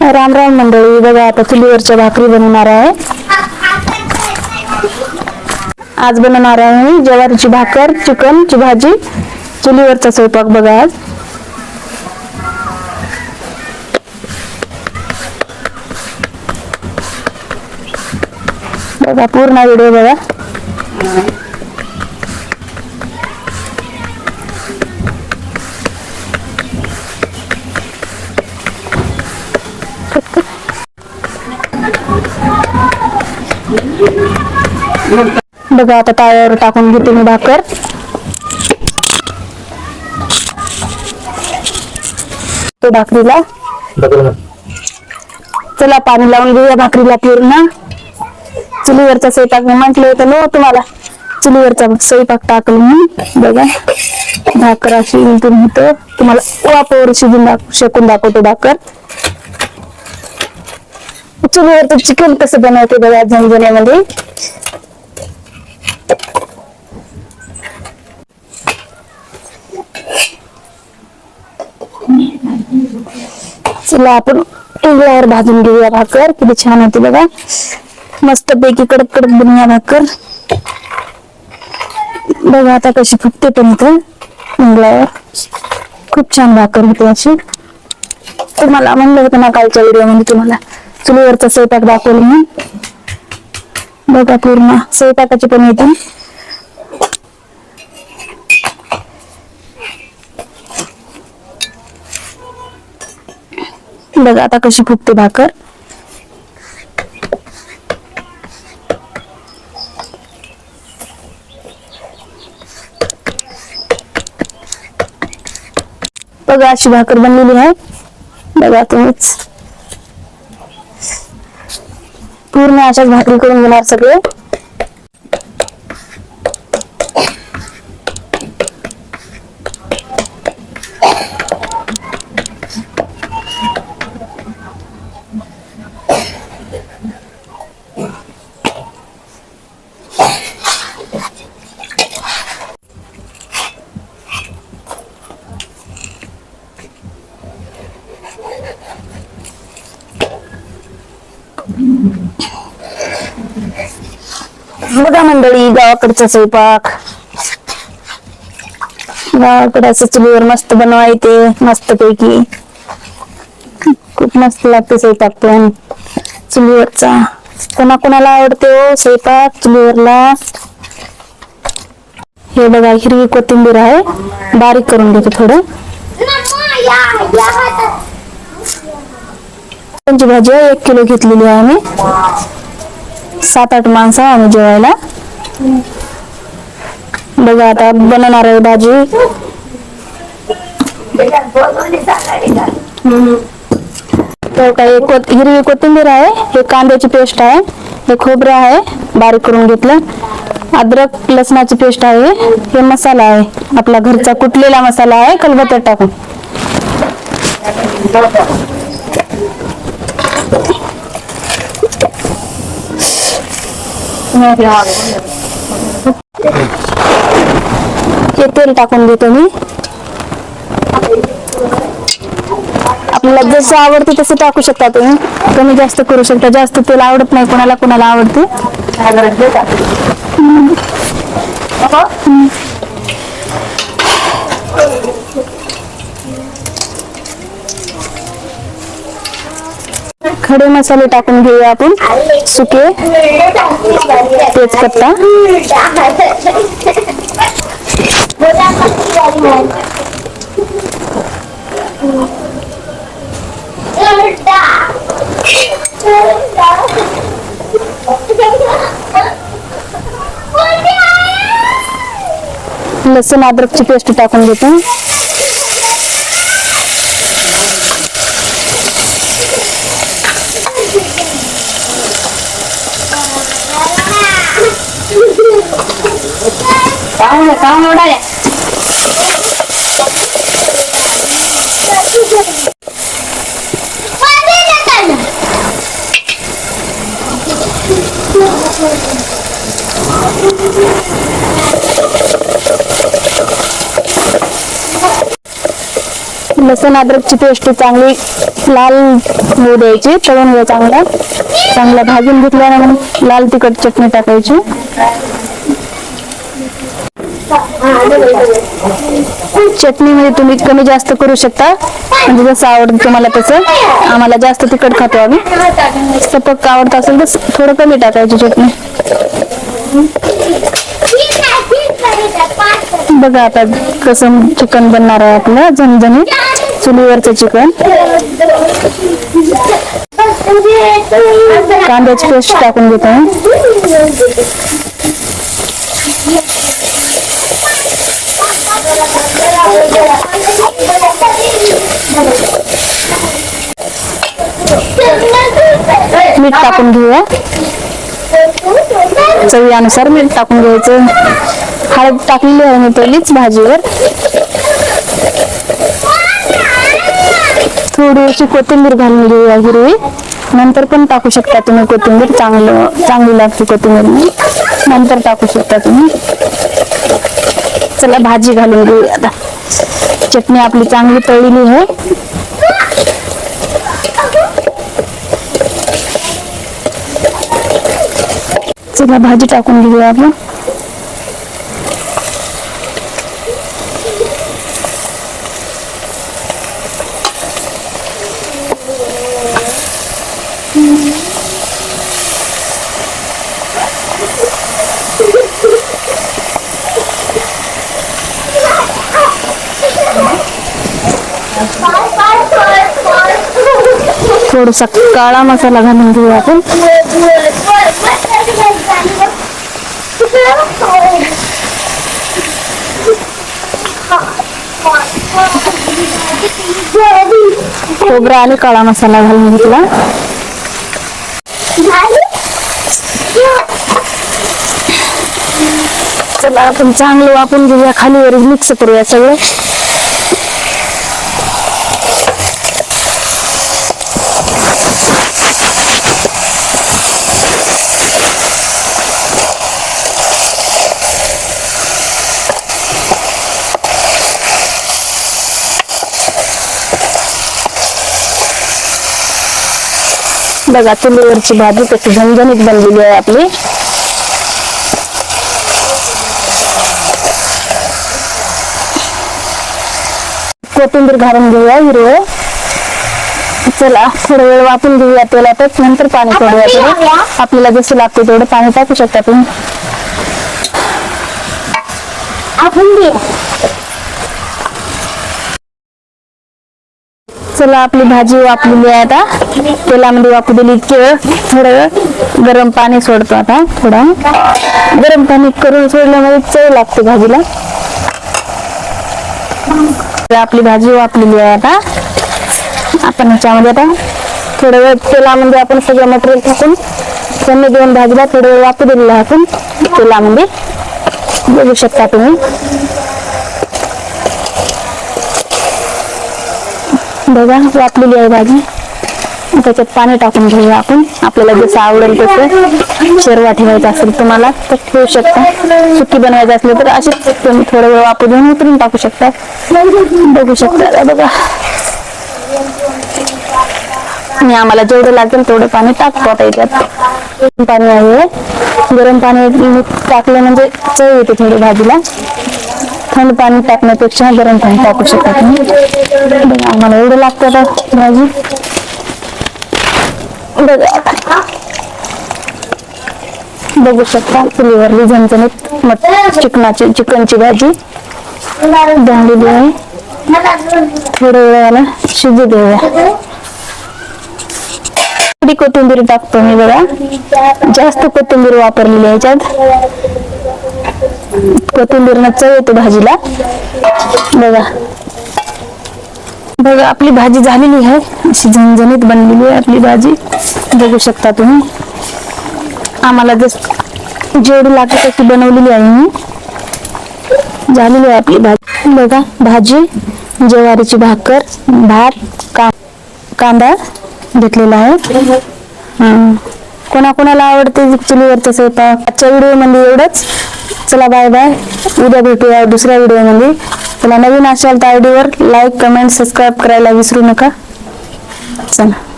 राम राम मंडळी बघा आता चुलीवरच्या भाकरी बनवणार आहे. आज बनवणार आहे मी ज्वारीची भाकर चिकनची भाजी चुलीवरचा स्वयंपाक बघा आज. बघा पूर्ण व्हिडिओ बघा. बघा आता ताव्यावर टाकून घेते मी भाकर. ते भाकरीला. चला पाणी लावून घेऊया भाकरीला पूर्ण. चुलीवरचा स्वयंपाक मी म्हंटल होतं ना तुम्हाला. चुलीवरचा स्वयंपाक टाकलं मी. बघा. भाकर अशी इथून होतं. तुम्हाला वापावर शिजून शेकून दाखवतो भाकर. चुलीवरचं चिकन कसं बनवते बघा झणझण्यामध्ये चला आपण उघड्यावर भाजून घेऊया भाकर. किती छान होती बघा. मस्त पैकी कडक कडक बनूया भाकर. बघा आता कशी फुटते पण इथं उघड्यावर खूप छान भाकर होती अशी. तुम्हाला म्हणलं होतं ना कालच्या व्हिडिओमध्ये तुम्हाला. चुलीवरचा स्वयंपाक दाखवला मी बघा पूर्ण. स्वयंपाकाची पण येते बघा आता कशी फुगते भाकर. बघा अशी भाकर बनलेली आहे. बघा तुम्हीच. पूर्ण अशाच भाकरी करून घेणार सगळे. बघा मंडळी गावाकडचा स्वयंपाक. गावाकडे असं चुलीवर मस्त बनवायचे मस्त पैकी खूप मस्त लागते स्वयंपाक पण. चुलीवरचा. कोणा कोणाला आवडते हो स्वयंपाक चुलीवरला? हे बघा हिरवी कोथिंबीर आहे. बारीक करून घेतो थोडं. त्यांची भाजी हो? एक किलो घेतलेली आहे आम्ही. सात आठ माणसं आम्ही जेवायला. बघा आता बनवणार आहे भाजी. तर काही हिरवी कोथिंबीर आहे हे कांद्याची पेस्ट आहे हे खोबरं आहे बारीक करून घेतलं. अद्रक लसणाची पेस्ट आहे हे मसाला आहे. आपला घरचा कुटलेला मसाला आहे कलबत्यात टाकून. हे तेल टाकून देतो मी. आपल्याला जसं आवडते तसं टाकू शकता तुम्ही. कमी जास्त करू शकता. जास्त तेल आवडत नाही कोणाला कोणाला आवडते. खडे मसाले टाकून घेऊया आपण सुके. तेजपत्ता लसूण अद्रकची पेस्ट टाकून चांगलं काम उडाल्या लसण अद्रकची पेस्ट चांगली लाल होऊ द्यायची तळून घ्या चांगला. चांगला भाजून घेतल्यानंतर लाल तिखट चटणी टाकायची. चटणीमध्ये तुम्ही कमी जास्त करू शकता. म्हणजे जसं आवडतं तुम्हाला तसं. आम्हाला जास्त तिखट खातो आम्ही. सपक आवडत असेल तर थोडं कमी टाकायची चटणी. बघा आता कसं चिकन बनणार आहे आपलं. झणझणी चुलीवरचं चिकन. कांद्याची पेस्ट टाकून घेतो. मीठ टाकून घेऊया. चवीनुसार मीठ टाकून घ्यायचं. हळद टाकलेली आहे मी पहिलीच भाजीवर. थोडीशी कोथिंबीर घालून घेऊया हिरवी. नंतर पण टाकू शकता तुम्ही कोथिंबीर. चांगलं चांगली लागते कोथिंबीर नंतर टाकू शकता तुम्ही. चला, भाजी घालून घेऊया आता. चटणी आपली चांगली तळलेली आहे. चला, भाजी टाकून घेऊया आपण. थोडासा काळा मसाला घालून घेऊया आपण. खोबरा आणि काळा मसाला घालून घेतला चला आपण चांगलं वापरून घेऊया खालीवर मिक्स करूया सगळं. बघा चुलीवरची भाजी कशी झणझणीत बनलेली आहे आपली. कोथिंबीर घालून घेऊया हिरवं. चला थोडा वेळ वापरून घेऊया तेलातच नंतर पाणी सोडूया आपल्याला जसं लागतं तेवढं पाणी टाकू शकता तुम्ही चला आपली भाजी वापलेली आहे आता. तेलामध्ये वापरू दिली इतके वेळ थोडं वेळ गरम पाणी सोडतो आता थोडा. गरम पाणी करून सोडल्यामध्ये चव लागते भाजीला. आपली भाजी वापलेली आहे आता. आपण ह्याच्यामध्ये आता थोडं वेळ तेलामध्ये आपण सगळं मटेरियल टाकून त्यांनी देऊन भाजीला थोडं वेळ वापरू दिलेलं आहे आपण तेलामध्ये. बघू शकता तुम्ही. बघा वापलेली आहे भाजी. त्याच्यात पाणी टाकून घेऊया आपण. आपल्याला जसं आवडेल तसं शेरवा ठेवायचा असेल तुम्हाला तर ठेवू शकता. सुकी बनवायचं असलं तर असेच तुम्ही थोडं वेळ वापर देऊन उतरून टाकू शकता. बघू शकता. बघा. आणि आम्हाला जेवढं लागेल तेवढं पाणी टाकतो आता पाणी आहे. गरम पाणी टाकलं म्हणजे चव येते थोडी भाजीला. थंड पाणी टाकण्यापेक्षा गरम पाणी टाकू शकता तुम्ही. बघा, आम्हाला एवढं लागतं का भाजी. बघा बघू शकता चुलीवरली झणझणीत मट चिकनाची चिकनची भाजी बनलेली आहे. थोड्या वेळाला शिजू देऊया. थोडी कोथिंबीर टाकतो मी बघा. जास्त कोथिंबीर वापरलेली आहे याच्यात. कोथिंबीर चव येते भाजीला. बघा. बघा आपली भाजी झालेली आहे. अशी झणझणीत बनलेली आहे आपली भाजी. बघू शकता तुम्ही. आम्हाला जस जेवढी लागत तशी बनवलेली आहे मी. झालेली आहे आपली भाजी. बघा भाजी ज्वारीची भाकर भात का कांदा घेतलेला आहे. कोणाकोणाला आवडते चुलीवरचा स्वयंपाक? आजच्या व्हिडिओ एवढंच. चला बाय बाय उद्या भेटूया दुसऱ्या व्हिडिओमध्ये. चला नवीन असाल तर आयडीवर लाईक कमेंट सबस्क्राईब करायला विसरू नका. चला.